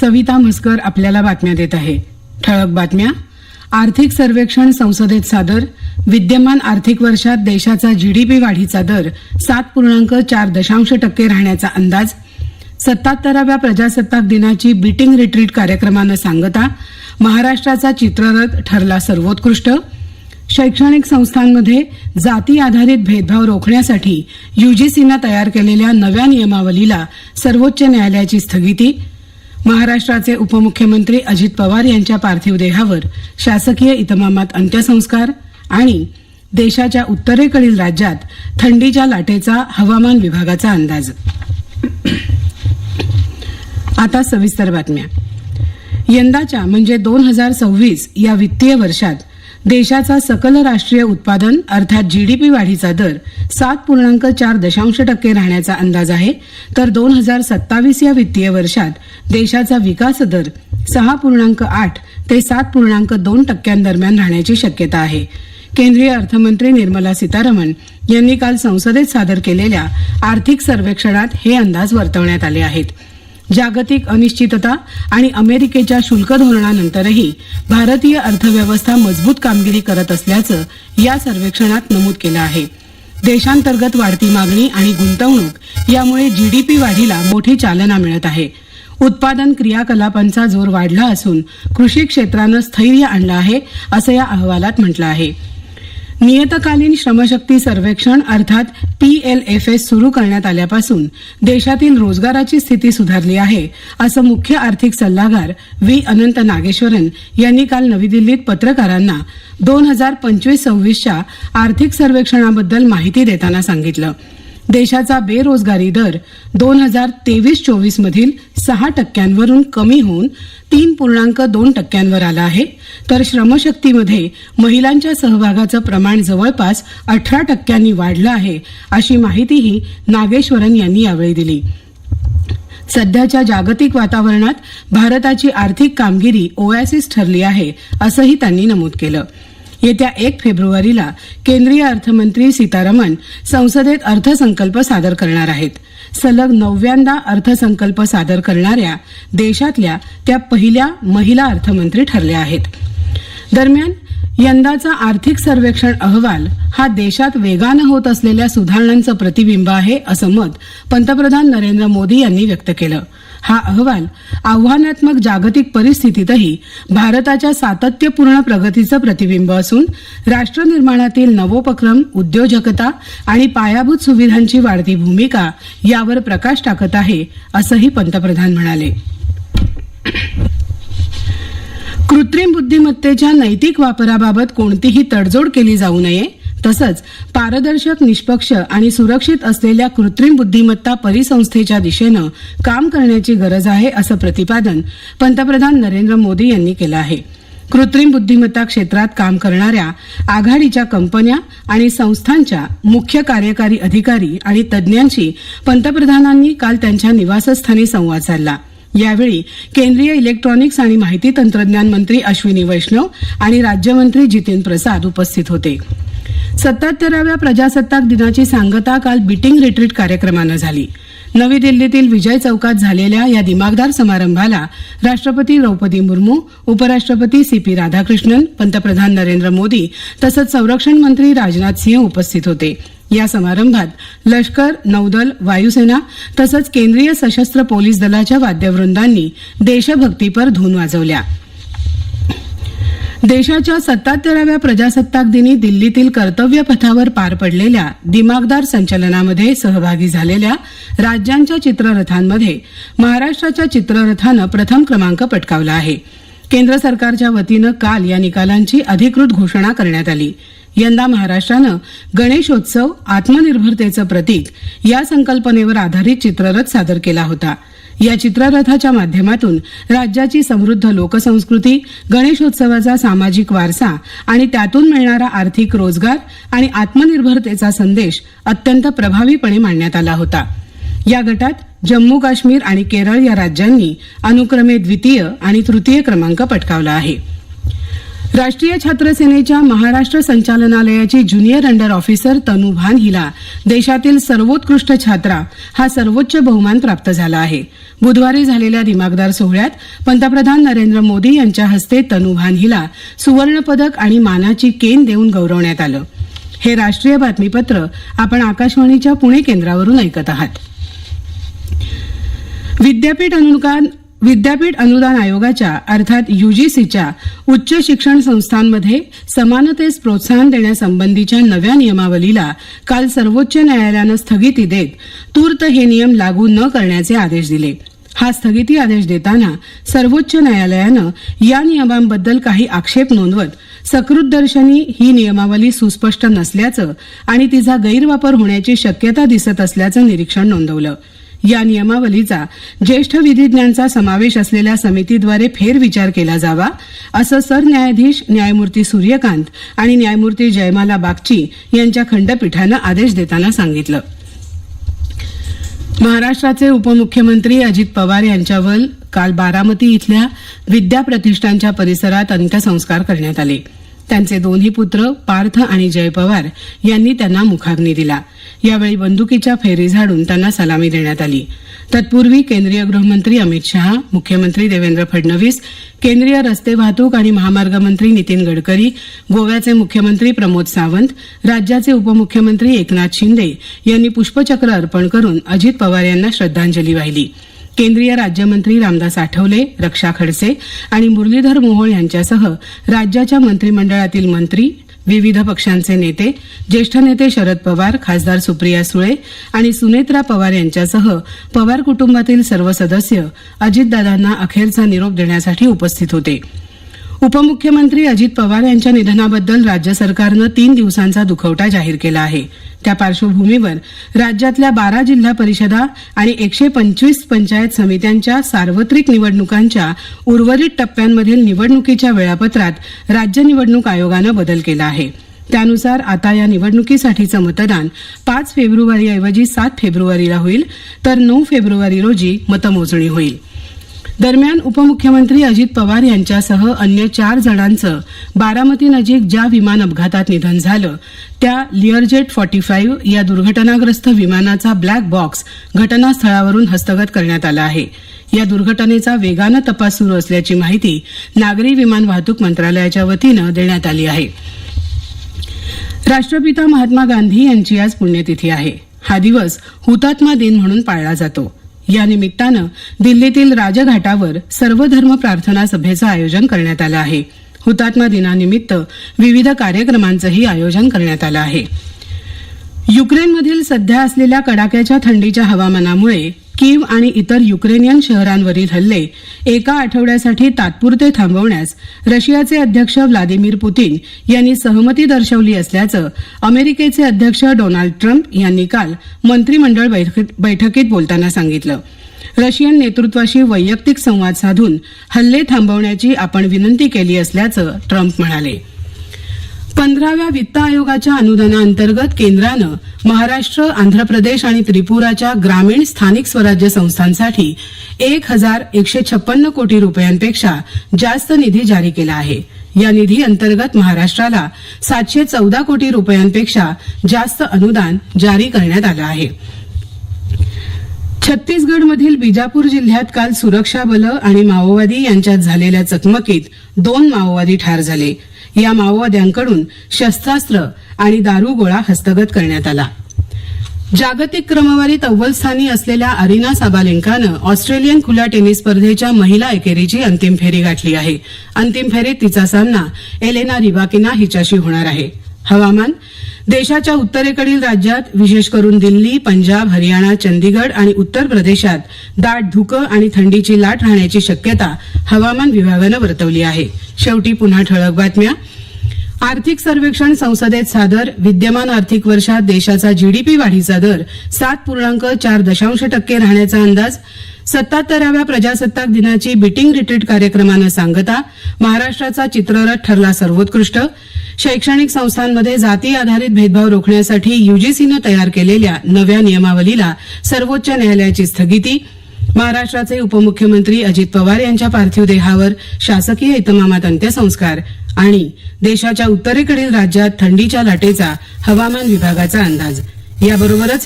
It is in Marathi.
सविता म्हसकर आपल्याला बातम्या देत आहे. ठळक बातम्या. आर्थिक सर्वेक्षण संसदेत सादर. विद्यमान आर्थिक वर्षात देशाचा जीडीपी वाढीचा दर सात पूर्णांक चार दशांश टक्के राहण्याचा अंदाज. सत्ताहत्तराव्या प्रजासत्ताक दिनाची बीटिंग रिट्रीट कार्यक्रमानं सांगता महाराष्ट्राचा चित्ररथ ठरला सर्वोत्कृष्ट. शैक्षणिक संस्थांमध्ये जाती आधारित भेदभाव रोखण्यासाठी युजीसीनं तयार केलेल्या नव्या नियमावलीला सर्वोच्च न्यायालयाची स्थगिती. महाराष्ट्राचे उपमुख्यमंत्री अजित पवार यांच्या पार्थिव देहावर शासकीय इतमामात अंत्यसंस्कार आणि देशाच्या उत्तरेकडील राज्यात थंडीच्या लाटेचा हवामान विभागाचा अंदाज. आता सविस्तर बातम्या. यंदाच्या म्हणजे दोन हजार सव्वीस या वित्तीय वर्षात देशाचा सकल राष्ट्रीय उत्पादन अर्थात जीडीपी वाढीचा दर सात पूर्णांक चार दशांश टक्के राहण्याचा अंदाज आहे. तर दोन हजार सत्तावीस या वित्तीय वर्षात देशाचा विकास दर सहा पूर्णांक आठ ते सात पूर्णांक दोन टक्क्यांदरम्यान राहण्याची शक्यता आहे. केंद्रीय अर्थमंत्री निर्मला सीतारामन यांनी काल संसदेत सादर केलेल्या आर्थिक सर्वेक्षणात हे अंदाज वर्तवण्यात आले आहेत. जागतिक अनिश्चितता आणि अमेरिकेच्या शुल्क धोरणानंतरही भारतीय अर्थव्यवस्था मजबूत कामगिरी करत असल्याचं या सर्वेक्षणात नमूद केलं आहे. देशांतर्गत वाढती मागणी आणि गुंतवणूक यामुळे जीडीपी वाढीला मोठी चालना मिळत आहे. उत्पादन क्रियाकलापांचा जोर वाढला असून कृषी क्षेत्रानं स्थैर्य आणलं आहे असं या अहवालात म्हटलं आहे. नियतकालीन श्रमशक्ती सर्वेक्षण अर्थात पीएलएफएस सुरू करण्यात आल्यापासून देशातील रोजगाराची स्थिती सुधारली आहे असं मुख्य आर्थिक सल्लागार व्ही. अनंत नागेश्वरन यांनी काल नवी दिल्लीत पत्रकारांना दोन हजार पंचवीस सव्वीसच्या आर्थिक सर्वेक्षणाबद्दल माहिती देताना सांगितलं. देशाचा बेरोजगारी दर दोन हजार तेवीस चोवीस मधील सहा टक्क्यांवरून कमी होऊन तीन पूर्णांक दोन टक्क्यांवर आला आहे. तर श्रमशक्तीमध्ये महिलांच्या सहभागाचं प्रमाण जवळपास अठरा टक्क्यांनी वाढलं आहे अशी माहितीही नागेश्वरन यांनी यावेळी दिली. सध्याच्या जागतिक वातावरणात भारताची आर्थिक कामगिरी ओएसिस ठरली आहे असंही त्यांनी नमूद केलं. येत्या एक फेब्रुवारीला केंद्रीय अर्थमंत्री सीतारामन संसदेत अर्थसंकल्प सादर करणार आहेत. सलग नवव्यांदा अर्थसंकल्प सादर करणाऱ्या देशातल्या त्या पहिल्या महिला अर्थमंत्री ठरल्या आहेत. दरम्यान यंदाचा आर्थिक सर्वेक्षण अहवाल हा देशात वेगानं होत असलेल्या सुधारणांचं प्रतिबिंब आहे असं मत पंतप्रधान नरेंद्र मोदी यांनी व्यक्त केलं. हा अहवाल आव्हानात्मक जागतिक परिस्थितीतही भारताच्या सातत्यपूर्ण प्रगतीचं प्रतिबिंब असून राष्ट्रनिर्माणातील नवोपक्रम उद्योजकता आणि पायाभूत सुविधांची वाढती भूमिका यावर प्रकाश टाकत आहे असंही पंतप्रधान म्हणाले. कृत्रिम बुद्धिमत्तेच्या नैतिक वापराबाबत कोणतीही तडजोड केली जाऊ नये तसंच पारदर्शक निष्पक्ष आणि सुरक्षित असलेल्या कृत्रिम बुद्धिमत्ता परिसंस्थेच्या दिशेनं काम करण्याची गरज आहे असं प्रतिपादन पंतप्रधान नरेंद्र मोदी यांनी केलं आहे. कृत्रिम बुद्धिमत्ता क्षेत्रात काम करणाऱ्या आघाडीच्या कंपन्या आणि संस्थांच्या मुख्य कार्यकारी अधिकारी आणि तज्ज्ञांशी पंतप्रधानांनी काल त्यांच्या निवासस्थानी संवाद साधला. यावेळी केंद्रीय इलेक्ट्रॉनिक्स आणि माहिती तंत्रज्ञान मंत्री अश्विनी वैष्णव आणि राज्यमंत्री जितीन प्रसाद उपस्थित होते. सत्याहत्तराव्या प्रजासत्ताक दिनाची सांगता काल बीटिंग रिट्रीट कार्यक्रमानं झाली. नवी दिल्लीतील विजय चौकात झालेल्या या दिमागदार समारंभाला राष्ट्रपती द्रौपदी मुर्मू उपराष्ट्रपती सी पी राधाकृष्णन पंतप्रधान नरेंद्र मोदी तसंच संरक्षण मंत्री राजनाथ सिंह उपस्थित होते. या समारंभात लष्कर नौदल वायुसेना तसंच केंद्रीय सशस्त्र पोलीस दलाच्या वाद्यवृंदांनी देशभक्तीपर धून वाजवल्या. देशाच्या सत्ताहत्तराव्या प्रजासत्ताक दिनी दिल्लीतील कर्तव्य पथावर पार पडलेल्या दिमागदार संचलनामध्ये सहभागी झालेल्या राज्यांच्या चित्ररथांमध्ये महाराष्ट्राच्या चित्ररथानं प्रथम क्रमांक पटकावला आहे. केंद्र सरकारच्या वतीनं काल या निकालांची अधिकृत घोषणा करण्यात आली. यंदा महाराष्ट्रानं गणेशोत्सव आत्मनिर्भरतेचं प्रतीक या संकल्पनेवर आधारित चित्ररथ सादर केला होता. या चित्ररथाच्या माध्यमातून राज्याची समृद्ध लोकसंस्कृती गणेशोत्सवाचा सामाजिक वारसा आणि त्यातून मिळणारा आर्थिक रोजगार आणि आत्मनिर्भरतेचा संदेश अत्यंत प्रभावीपणे मांडण्यात आला होता. या गटात जम्मू काश्मीर आणि केरळ या राज्यांनी अनुक्रमे द्वितीय आणि तृतीय क्रमांक पटकावला आहे. राष्ट्रीय छात्र सेनेच्या महाराष्ट्र संचालनालयाची junior under officer Tanu Bhan हिला देशातील सर्वोत्कृष्ट छात्रा हा सर्वोच्च बहुमान प्राप्त झाला आहे. बुधवारी झालेल्या दिमागदार सोहळ्यात पंतप्रधान नरेंद्र मोदी यांच्या हस्ते तनू भान हिला सुवर्णपदक आणि मानाची केन देऊन गौरवण्यात आलं. हे राष्ट्रीय बातमीपत्र आपण आकाशवाणीच्या पुणे केंद्रावरून ऐकत आहात. विद्यापीठ अनुदान विद्यापीठ अनुदान आयोगाच्या अर्थात युजीसीच्या उच्च शिक्षण संस्थांमध्ये समानतेस प्रोत्साहन देण्यासंबंधीच्या नव्या नियमावलीला काल सर्वोच्च न्यायालयानं स्थगिती देत तूर्त हे नियम लागू न करण्याचे आदेश दिले. हा स्थगिती आदेश देताना सर्वोच्च न्यायालयानं या नियमांबद्दल काही आक्षेप नोंदवत सकृतदर्शनी ही नियमावली सुस्पष्ट नसल्याचं आणि तिचा गैरवापर होण्याची शक्यता दिसत असल्याचं निरीक्षण नोंदवलं. या नियमावलीचा ज्येष्ठ विधिज्ञांचा समावेश असलेल्या समितीद्वारे फेरविचार केला जावा असं सरन्यायाधीश न्यायमूर्ती सूर्यकांत आणि न्यायमूर्ती जयमाला बागची यांच्या खंडपीठानं आदेश देताना सांगितलं. महाराष्ट्राचे उपमुख्यमंत्री अजित पवार यांच्यावर काल बारामती इथल्या विद्या प्रतिष्ठानच्या परिसरात अंत्यसंस्कार करण्यात आले. त्यांचे दोन्ही पुत्र पार्थ आणि जय पवार यांनी त्यांना मुखाग्नी दिला. यावेळी बंदुकीच्या फेरी झाडून त्यांना सलामी देण्यात आली. तत्पूर्वी केंद्रीय गृहमंत्री अमित शहा मुख्यमंत्री देवेंद्र फडणवीस केंद्रीय रस्ते वाहतूक आणि महामार्ग मंत्री नितीन गडकरी गोव्याचे मुख्यमंत्री प्रमोद सावंत राज्याचे उपमुख्यमंत्री एकनाथ शिंदे यांनी पुष्पचक्र अर्पण करून अजित पवार यांना श्रद्धांजली वाहिली. केंद्रीय राज्यमंत्री रामदास आठवले रक्षा खडसे आणि मुरलीधर मोहोळ यांच्यासह राज्याच्या मंत्रिमंडळातील मंत्री विविध पक्षांचे नेते ज्येष्ठ नेते शरद पवार खासदार सुप्रिया सुळे आणि सुनेत्रा पवार यांच्यासह पवार कुटुंबातील सर्व सदस्य अजितदादांना अखेरचा निरोप देण्यासाठी उपस्थित होते. उपमुख्यमंत्री अजित पवार यांच्या निधनाबद्दल राज्य सरकारनं तीन दिवसांचा दुखवटा जाहीर केला आहे. त्या पार्श्वभूमीवर राज्यातल्या बारा जिल्हा परिषदा आणि एकशे पंचवीस पंचायत समित्यांच्या सार्वत्रिक निवडणुकांच्या उर्वरित टप्प्यांमधील निवडणुकीच्या वेळापत्रात राज्य निवडणूक आयोगानं बदल केला आहे. त्यानुसार आता या निवडणुकीसाठीचं मतदान पाच फेब्रुवारीऐवजी सात फेब्रुवारीला होईल तर नऊ फेब्रुवारी रोजी मतमोजणी होईल. दरम्यान उपमुख्यमंत्री अजित पवार यांच्यासह अन्य चार जणांचं बारामती नजीक ज्या विमान अपघातात निधन झालं त्या लिअरजेट फॉर्टी फाईव्ह या दुर्घटनाग्रस्त विमानाचा ब्लॅक बॉक्स घटनास्थळावरून हस्तगत करण्यात आला आहे. या दुर्घटनेचा वेगानं तपास सुरू असल्याची माहिती नागरी विमान वाहतूक मंत्रालयाच्या वतीनं देण्यात आली आहे. राष्ट्रपिता महात्मा गांधी यांची आज पुण्यतिथी आहे. हा दिवस हुतात्मा दिन म्हणून पाळला जातो. या निमित्तानं दिल्लीतील राजघाटावर सर्वधर्म प्रार्थना सभेचं आयोजन करण्यात आलं आहे. हुतात्मा दिनानिमित्त विविध कार्यक्रमांचंही आयोजन करण्यात आलं आहे. युक्रेनमधील सध्या असलेल्या कडाक्याच्या थंडीच्या हवामानामुळे कीव आणि इतर युक्रेनियन शहरांवरील हल्ले एका आठवड्यासाठी तात्पुरते थांबवण्यास रशियाचे अध्यक्ष व्लादिमीर पुतीन यांनी सहमती दर्शवली असल्याचं अमेरिकेचे अध्यक्ष डोनाल्ड ट्रम्प यांनी काल मंत्रिमंडळ बैठकीत बोलताना सांगितलं. रशियन नेतृत्वाशी वैयक्तिक संवाद साधून हल्ले थांबवण्याची आपण विनंती केली असल्याचं ट्रम्प म्हणाले. पंधराव्या वित्त आयोगाच्या अनुदानाअंतर्गत केंद्रानं महाराष्ट्र आंध्र प्रदेश आणि त्रिपुराच्या ग्रामीण स्थानिक स्वराज्य संस्थांसाठी एक हजार एकशे छप्पन्न कोटी रुपयांपेक्षा जास्त निधी जारी केला आहे. या निधी अंतर्गत महाराष्ट्राला सातशे चौदा कोटी रुपयांपेक्षा जास्त अनुदान जारी करण्यात आलं आहे. छत्तीसगडमधील बिजापूर जिल्ह्यात काल सुरक्षा बलं आणि माओवादी यांच्यात झालेल्या चकमकीत दोन माओवादी ठार झाले. या माओवाद्यांकडून शस्त्रास्त्र आणि दारुगोळा हस्तगत करण्यात आला. जागतिक क्रमवारीत अव्वल स्थानी असलेल्या अरिना साबालेंकानं ऑस्ट्रेलियन खुल्या टेनिस स्पर्धेच्या महिला एकेरीची अंतिम फेरी गाठली आहे. अंतिम फेरीत तिचा सामना एलेना रिबाकिना हिच्याशी होणार आहे. हवामान. देशाच्या उत्तरेकडील राज्यात विशेष करून दिल्ली पंजाब हरियाणा चंदीगड आणि उत्तर प्रदेशात दाट धुकं आणि थंडीची लाट राहण्याची शक्यता हवामान विभागानं वर्तवली आहे. शेवटी पुन्हा ठळक बातम्या. आर्थिक सर्वेक्षण संसदेत सादर. विद्यमान आर्थिक वर्षात देशाचा जीडीपी वाढीचा दर सात पूर्णांक चार दशांश टक्के राहण्याचा अंदाज. सत्ताहत्तराव्या प्रजासत्ताक दिनाची बिटिंग रिट्रीट कार्यक्रमानं सांगता महाराष्ट्राचा चित्ररथ ठरला सर्वोत्कृष्ट. शैक्षणिक संस्थांमध्ये जाती आधारित भेदभाव रोखण्यासाठी युजीसीनं तयार केलेल्या नव्या नियमावलीला सर्वोच्च न्यायालयाची स्थगिती. महाराष्ट्राचे उपमुख्यमंत्री अजित पवार यांच्या पार्थिव देहावर शासकीय इतमामात अंत्यसंस्कार आणि देशाच्या उत्तरेकडील राज्यात थंडीच्या लाटेचा हवामान विभागाचा अंदाज. याबरोबरच